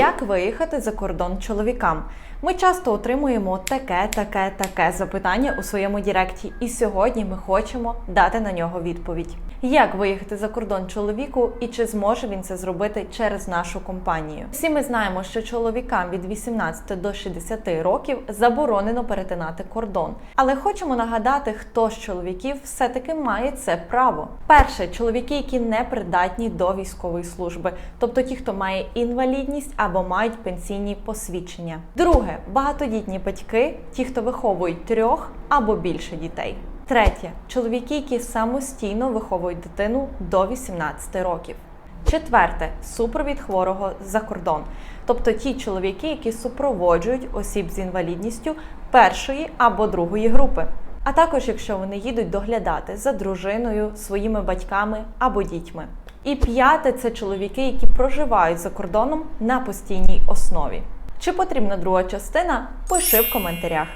Як виїхати за кордон чоловікам? Ми часто отримуємо таке, таке, таке запитання у своєму Діректі, і сьогодні ми хочемо дати на нього відповідь. Як виїхати за кордон чоловіку і чи зможе він це зробити через нашу компанію? Всі ми знаємо, що чоловікам від 18 до 60 років заборонено перетинати кордон. Але хочемо нагадати, хто з чоловіків все-таки має це право. Перше, чоловіки, які не придатні до військової служби, тобто ті, хто має інвалідність або мають пенсійні посвідчення. Друге, багатодітні батьки, ті, хто виховують трьох або більше дітей. Третє чоловіки, які самостійно виховують дитину до 18 років. Четверте супровід хворого за кордон, тобто ті чоловіки, які супроводжують осіб з інвалідністю першої або другої групи. А також якщо вони їдуть доглядати за дружиною, своїми батьками або дітьми. І п'яте це чоловіки, які проживають за кордоном на постійній основі. Чи потрібна друга частина? Пиши в коментарях.